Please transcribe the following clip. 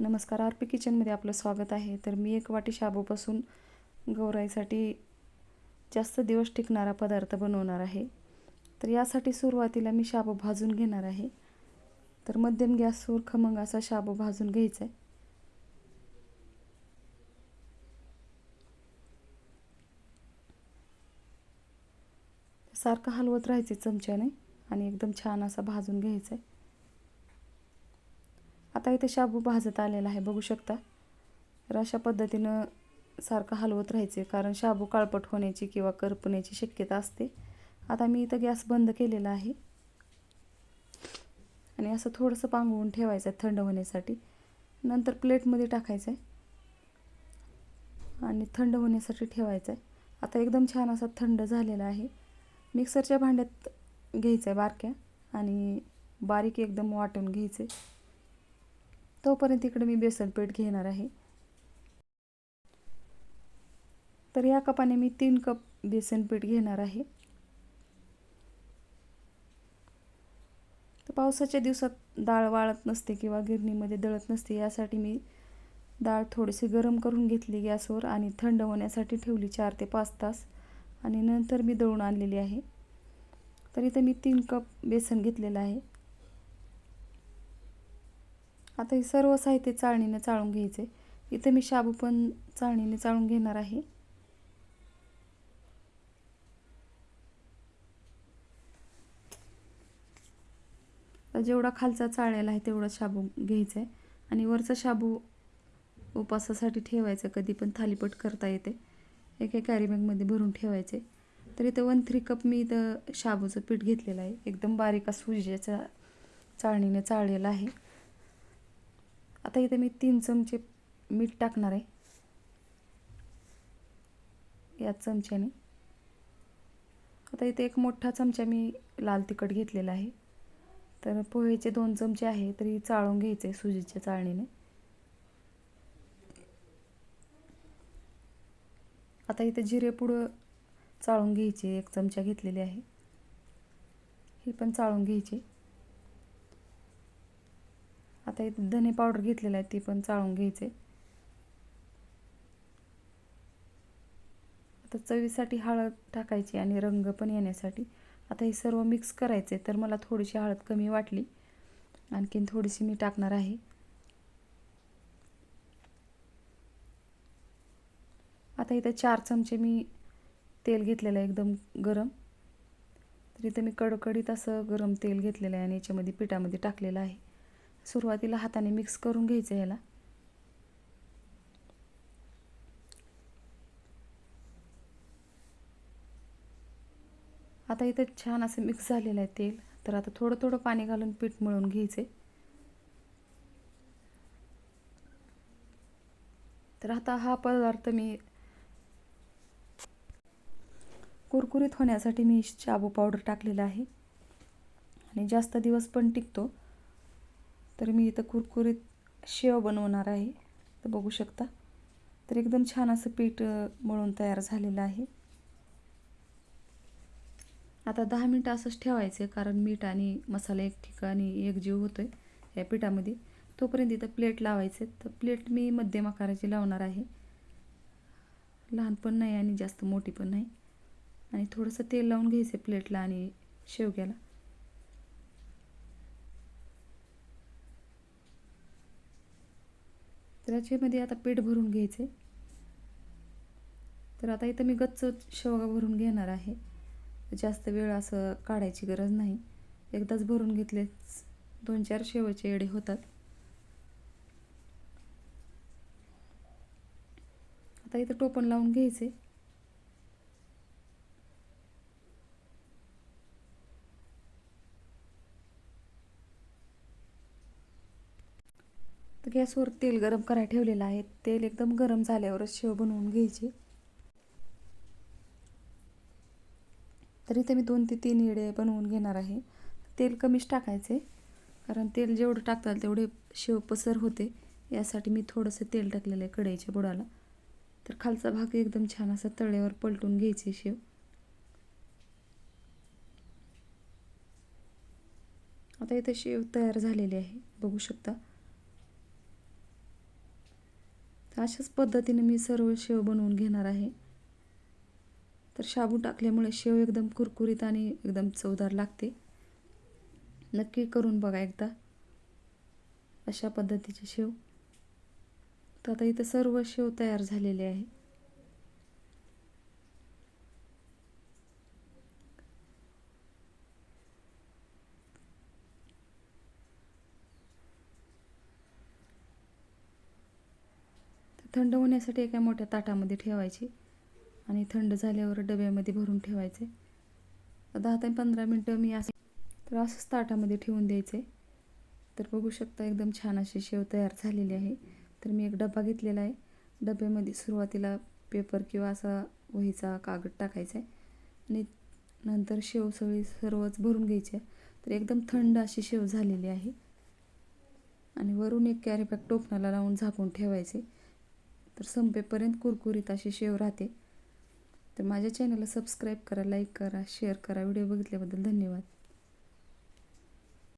नमस्कार R P किचनमध्ये आपलं स्वागत आहे. तर मी एक वाटी शाबूपासून गौराईसाठी जास्त दिवस टिकणारा पदार्थ बनवणार आहे. तर यासाठी सुरुवातीला मी शाबू भाजून घेणार आहे. तर मध्यम गॅसवर खमंग असा शाबू भाजून घ्यायचा आहे सारखं हलवत राहायचे चमच्याने आणि एकदम छान असा भाजून घ्यायचा आहे आता इथे शाबू भाजत आलेला आहे बघू शकता. तर अशा पद्धतीनं सारखं हलवत राहायचे कारण शाबू काळपट होण्याची किंवा करपण्याची शक्यता असते. आता मी इथं गॅस बंद केलेला आहे. आणि असं थोडंसं पांगवून ठेवायचं आहे थंड होण्यासाठी. नंतर प्लेटमध्ये टाकायचं आहे. आणि थंड होण्यासाठी ठेवायचं आहे. आता एकदम छान असा थंड झालेला आहे. मिक्सरच्या भांड्यात घ्यायचं आहे बारक्या. आणि बारीक एकदम वाटून घ्यायचे तोपर्यंत इकडे मी बेसन पीठ घेणार आहे. तर या कपाने मी तीन कप बेसन पीठ घेणार आहे. तर पावसाच्या दिवसात डाळ वाळत नसते किंवा गिरणीमध्ये दळत नसते यासाठी मी डाळ थोडीशी गरम करून घेतली गॅसवर आणि थंड होण्यासाठी ठेवली चार ते पाच तास आणि नंतर मी दळून आणलेली आहे. तर इथं मी तीन कप बेसन घेतलेलं आहे. आता हे सर्व साहित्य चाळणीने चाळून घ्यायचे. इथे मी शाबू पण चाळणीने चाळून घेणार आहे. जेवढा खालचा चाळलेला आहे तेवढा शाबू घ्यायचा आहे. आणि वरचा शाबू उपासासाठी ठेवायचं कधी पण थालीपट करता येते. एका कॅरीबॅगमध्ये भरून ठेवायचे. तर इथं वन थ्री कप मी इथं शाबूचं पीठ घेतलेलं आहे. एकदम बारीक सुजीच्या चाळणीने चाळलेलं आहे. आता इथे मी तीन चमचे मीठ टाकणार आहे. या चमच्याने. आता इथे एक मोठा चमचा मी लाल तिखट घेतलेला आहे. तर पोहेचे दोन चमचे आहे तरी चाळून घ्यायचे सुजीच्या चाळणीने. आता इथे जिरे पुढं चाळून घ्यायचे एक चमचा घेतलेले आहे. ही पण चाळून घ्यायची. आता इथे धने पावडर घेतलेला आहे ती पण चाळून घ्यायचे. आता चवीसाठी हळद टाकायची आणि रंग पण येण्यासाठी. आता हे सर्व मिक्स करायचे तर मला थोडीशी हळद कमी वाटली. आणखीन थोडीशी मी टाकणार आहे. आता इथं चार चमचे मी तेल घेतलेलं आहे एकदम गरम. तर इथं मी कडकडीत असं गरम तेल घेतलेलं आहे आणि याच्यामध्ये पिठामध्ये टाकलेलं आहे. सुरुवातीला हाताने मिक्स करून घ्यायचं याला. आता इथं छान असं मिक्स झालेलं आहे तेल. तर आता थोडं थोडं पाणी घालून पीठ मळून घ्यायचे. तर आता हा पदार्थ मी कुरकुरीत होण्यासाठी मी शाबू पावडर टाकलेला आहे. आणि जास्त दिवस पण टिकतो. तर मी इथं कुरकुरीत शेव बनवणार आहे. तर बघू शकता. तर एकदम छान असं पीठ मळून तयार झालेलं आहे. आता दहा मिनटं असंच ठेवायचं आहे कारण मीठ आणि मसाला एक ठिकाणी एकजीव होतो आहे या पिठामध्ये. तोपर्यंत इथं प्लेट लावायचे. तर प्लेट मी मध्यम आकाराची लावणार आहे. लहान पण नाही आणि जास्त मोठी पण नाही. आणि थोडंसं तेल लावून घ्यायचं प्लेटला आणि शेवग्याला. तर याच्यामध्ये आता पीठ भरून घ्यायचे. तर आता इथं मी गच्च शेवगा भरून घेणार आहे. जास्त वेळ असं काढायची गरज नाही. एकदाच भरून घेतलेच दोन चार शेवचे एडे होतात. आता इथं टोपण लावून घ्यायचे. गॅसवर तेल गरम करायला ठेवलेलं आहे. तेल एकदम गरम झाल्यावरच शेव बनवून घ्यायची. तर इथे मी दोन ते तीन इडे बनवून घेणार आहे. तेल कमीच टाकायचे. कारण तेल जेवढं टाकताल तेवढे शेव पसर होते. यासाठी मी थोडंसं तेल टाकलेलं आहे कढईच्या बुडाला. तर खालचा भाग एकदम छान असा तळ्यावर पलटून घ्यायची शेव. आता इथे शेव तयार झालेली आहे. बघू शकता. तर अशाच पद्धतीने मी सर्व शेव बनवून घेणार आहे. तर शाबू टाकल्यामुळे शेव एकदम कुरकुरीत आणि एकदम चवदार लागते. नक्की करून बघा एकदा. अशा पद्धतीचे शेव. तर आता इथं सर्व शेव तयार झालेले आहे. थंड होण्यासाठी एका मोठ्या ताटामध्ये ठेवायची आणि थंड झाल्यावर डब्यामध्ये भरून ठेवायचे. दहा ते पंधरा मिनटं मी असं तर असंच ताटामध्ये ठेवून द्यायचे. तर बघू शकता एकदम छान अशी शेव तयार झालेली आहे. तर मी एक डबा घेतलेला आहे. डब्यामध्ये सुरुवातीला पेपर किंवा असा वहीचा कागद टाकायचा आहे आणि नंतर शेव सगळी सर्वच भरून घ्यायची आहे. तर एकदम थंड अशी शेव झालेली आहे. आणि वरून एक कॅरीपॅक टोपणाला लावून झाकून ठेवायचे. तर संपेपर्यंत कुरकुरीत अशी शेव राहते. तर माझ्या चॅनलला सबस्क्राईब करा लाईक करा शेअर करा. व्हिडिओ बघितल्याबद्दल धन्यवाद.